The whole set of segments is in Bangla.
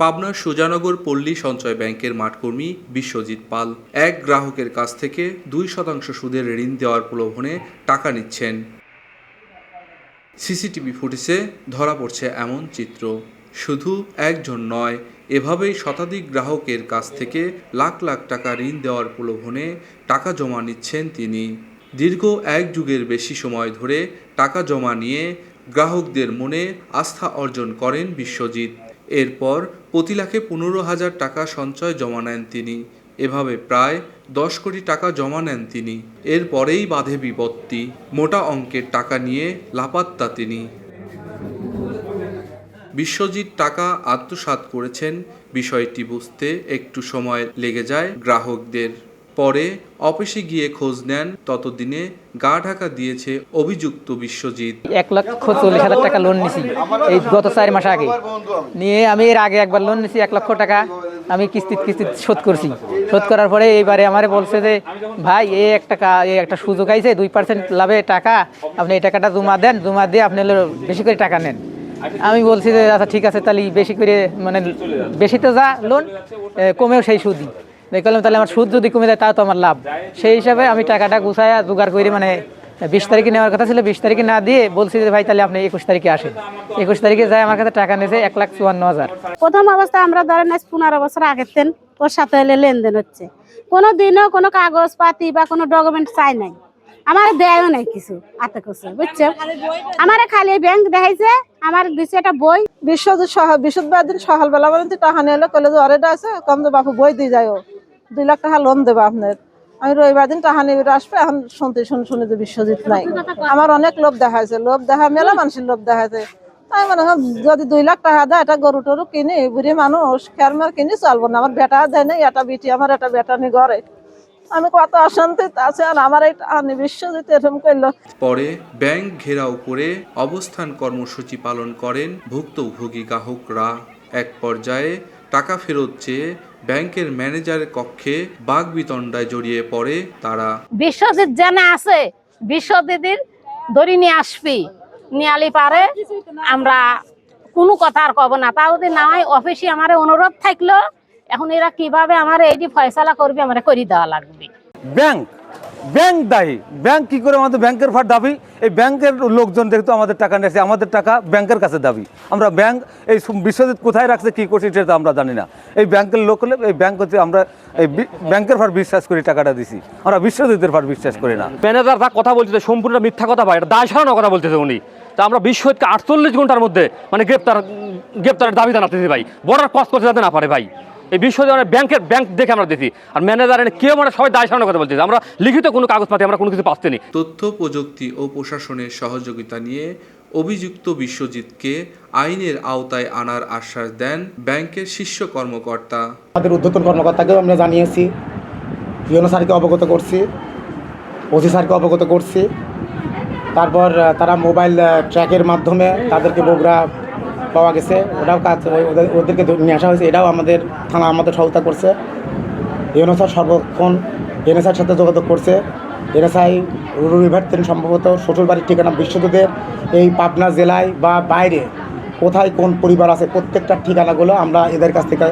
পাবনার সুজানগর পল্লী সঞ্চয় ব্যাংকের মাঠকর্মী বিশ্বজিৎ পাল এক গ্রাহকের কাছ থেকে দুই শতাংশ সুদের ঋণ দেওয়ার প্রলোভনে টাকা নিচ্ছেন। সিসিটিভি ফুটেজে ধরা পড়ছে এমন চিত্র। শুধু একজন নয়, এভাবেই শতাধিক গ্রাহকের কাছ থেকে লাখ লাখ টাকা ঋণ দেওয়ার প্রলোভনে টাকা জমা নিচ্ছেন তিনি। দীর্ঘ এক যুগের বেশি সময় ধরে টাকা জমা নিয়ে গ্রাহকদের মনে আস্থা অর্জন করেন বিশ্বজিৎ। এরপর প্রতি লাখে পনেরো হাজার টাকা সঞ্চয় জমা নেন তিনি। এভাবে প্রায় দশ কোটি টাকা জমা নেন তিনি। এরপরেই বাধে বিপত্তি। মোটা অঙ্কের টাকা নিয়ে লাপাত্তা তিনি। বিশ্বজিৎ টাকা আত্মসাৎ করেছেন। বিষয়টি বুঝতে একটু সময় লেগে যায় গ্রাহকদের। পরে অফিসে গিয়ে খোঁজ নেন, ততদিনে গা ঢাকা দিয়েছে অভিযুক্ত বিশ্বজিৎ। এক লক্ষ চল্লিশ হাজার টাকা লোন নিছি। এই গত চার মাস আগে। নিয়ে আমি এর আগে একবার লোন নিছি, এক লক্ষ টাকা আমি কিস্তিত কিস্তিত শোধ করছি। শোধ করার পরে এইবারে আমারে বলছে যে, ভাই এই এক টাকা এই একটা সুযোগ আইছে, দুই পার্সেন্ট লাভে টাকা, আপনি এই টাকাটা জমা দেন, জমা দিয়ে আপনি বেশি করে টাকা নেন। আমি বলছি যে আচ্ছা ঠিক আছে, তাহলে বেশি করে মানে বেশি তো যা লোন কমেও সেই সুদই। দেখলাম তাহলে আমার সুদ যদি কমে যায় তাও তো আমার লাভ। সেই হিসাবে আমি টাকাটা গুছায়া জোগাড় করে মানে বিশ তারিখে নেওয়ার কথা ছিল বিশ তারিখে না দিয়ে বলছি যে ভাই তাহলে আপনি একুশ তারিখে আসেন। একুশ তারিখে যায় আমার কাছে টাকা নিয়েছে এক লাখ চুয়ান্ন হাজার। প্রথম অবস্থায় আমরা ধরেন আজ পনেরো বছর আগের তেন ওর সাথে হলে লেনদেন হচ্ছে। কোনো দিনও কোনো কাগজ পাতি বা কোনো ডকুমেন্ট চাই নাই। আমার দেয়ও নাই কিছু আতে করছে বুঝছ আমার খালি ব্যাংক দেখাইছে আমার দিছে একটা বই। বিশ্বজিৎ সহ বিশুদ্ধবার দিন সকালবেলা বলেন টাকা নিয়ে এলো কলেজে অরেডা আছে কম যে বাপু বই দিয়ে যাও দুই লাখ টাকা লোন দেবো আপনার। আমি রবিবার দিন টাকা নিয়ে আসবে এখন শুনতে শুনে শুনে যে বিশ্বজিৎ নাই। আমার অনেক লোভ দেখাইছে লোভ দেখা মেলা মানুষের লোভ দেখা দেখাইছে তাই মনে হয় যদি দুই লাখ টাকা দেয় এটা গরু টরু কিনি বুড়ি মানুষ খেরমার কিনি চলবো না। আমার বেটা দেয় না এটা বিটি আমার একটা বেটা নি ঘরে। আমি কত অশান্তিতে আছে আর আমার এই টাকা নিয়ে বিশ্বজিৎ এরকম করল। পরে ব্যাংক ঘেরাও করে অবস্থান কর্মসূচি পালন করেন ভুক্তভোগী গ্রাহকরা। এক পর্যায়ে টাকা ফেরত চেয়ে ব্যাংকের ম্যানেজার কক্ষে বাগবিতণ্ডায় জড়িয়ে পড়ে তারা। বিশ্বজিৎ জানা আছে বিশ্বজিৎ ধরি নিয়ে আসবি নিয়ে আলি পারে আমরা কোনো কথা আর কব না। তাও যদি নাই অফিসে আমার অনুরোধ থাকল এখন এরা কীভাবে আমার এইটি ফয়সালা করবে আমার করে দেওয়া লাগবে। ব্যাংক ব্যাংক দায়ী। ব্যাংক কি করে আমাদের ব্যাংকের ভার দাবি? এই ব্যাংকের লোকজন যেহেতু আমাদের টাকা নিয়েছে, আমাদের টাকা ব্যাংকের কাছে দাবি। আমরা ব্যাংক এই বিশ্বজিৎ কোথায় রাখছে, কি করছে, সেটা আমরা জানি না। এই ব্যাংকের লোক হলে, এই ব্যাংক হচ্ছে আমরা এই ব্যাংকের ভার বিশ্বাস করি, টাকাটা দিছি। আমরা বিশ্বজিতের ভার বিশ্বাস করি না। ম্যানেজার যা কথা বলছে সম্পূর্ণ মিথ্যা কথা ভাই, এটা দায় সারানো কথা বলতেছে উনি। তা আমরা বিশ্বকে আটচল্লিশ ঘণ্টার মধ্যে মানে গ্রেপ্তার, গ্রেপ্তারের দাবি জানাতেছি ভাই। বর্ডার ক্রস করতে যাতে না পারে ভাই। এই বিশ্ব ব্যাংকের ব্যাংক দেখে আমরা দেখি। আর ম্যানেজার কেউ মানে সবাই দায় সারানোর কথা বলতেছে। আমরা লিখিত কোনো কাগজপাতি আমরা কোনো কিছু পাচ্ছি না। তথ্য প্রযুক্তি ও প্রশাসনের সহযোগিতা নিয়ে অভিযুক্ত বিশ্বজিৎকে আইনের আওতায় আনার আশ্বাস দেন ব্যাংকের শীর্ষ কর্মকর্তা। আমাদের ঊর্ধ্বতন কর্মকর্তাকেও আমরা জানিয়েছি। ইউনো স্যারকে অবগত করছি। ওসি স্যারকে অবগত করছি। তারপর তারা মোবাইল ট্র্যাকের মাধ্যমে তাদেরকে বগুড়া পাওয়া গেছে, ওটাও কাজ ওদের- ওদেরকে নিয়ে আসা হয়েছে। এটাও আমাদের থানা আমাদের সহায়তা করছে। স্যার সর্বক্ষণ এনএসআর সাথে যোগাযোগ করছে। এনএসআই রবিবার দিন সম্ভবত শ্বশুরবাড়ির ঠিকানা বিশ্বজিতের। এই পাবনা জেলায় বা বাইরে কোথায় কোন পরিবার আছে, প্রত্যেকটা ঠিকানাগুলো আমরা এদের কাছ থেকে,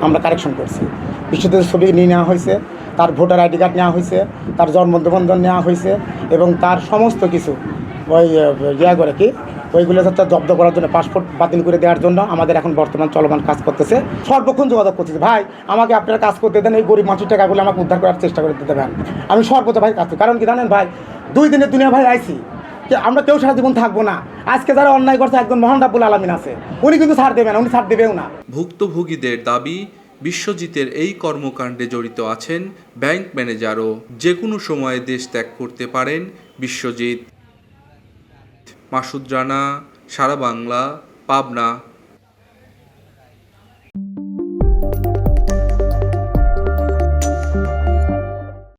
আমরা কারেকশন করছি। বিশ্বজিতের ছবি নিয়ে নেওয়া হয়েছে, তার ভোটার আইডি কার্ড নেওয়া হয়েছে, তার জন্ম নেওয়া হয়েছে এবং তার সমস্ত কিছু ওই ইয়া করে কি ওইগুলো হচ্ছে জব্দ করার জন্য পাসপোর্ট বাতিল করে দেওয়ার জন্য আমাদের এখন বর্তমান চলমান কাজ করতেছে। সর্বক্ষণ যোগাযোগ করতেছে। ভাই, আমাকে আপনারা কাজ করতে দেন, এই গরিব মানুষের টাকাগুলো আমাকে উদ্ধার করার চেষ্টা করে দিতে দেবেন। আমি সর্বত ভাই কাজ করি। কারণ কি জানেন ভাই, দুই দিনের দুনিয়া ভাই আইছি যে আমরা কেউ সারা জীবন থাকব না। আজকে যারা অন্যায় করছে, একজন মহান রাব্বুল আলমিন আছে। উনি কিন্তু ছাড় দেবেন উনি ছাড় দেবেও না। ভুক্তভোগীদের দাবি, বিশ্বজিতের এই কর্মকাণ্ডে জড়িত আছেন ব্যাংক ম্যানেজারও। যে কোনো সময়ে দেশ ত্যাগ করতে পারেন বিশ্বজিৎ। মাসুদ রানা সারা বাংলা পাবনা।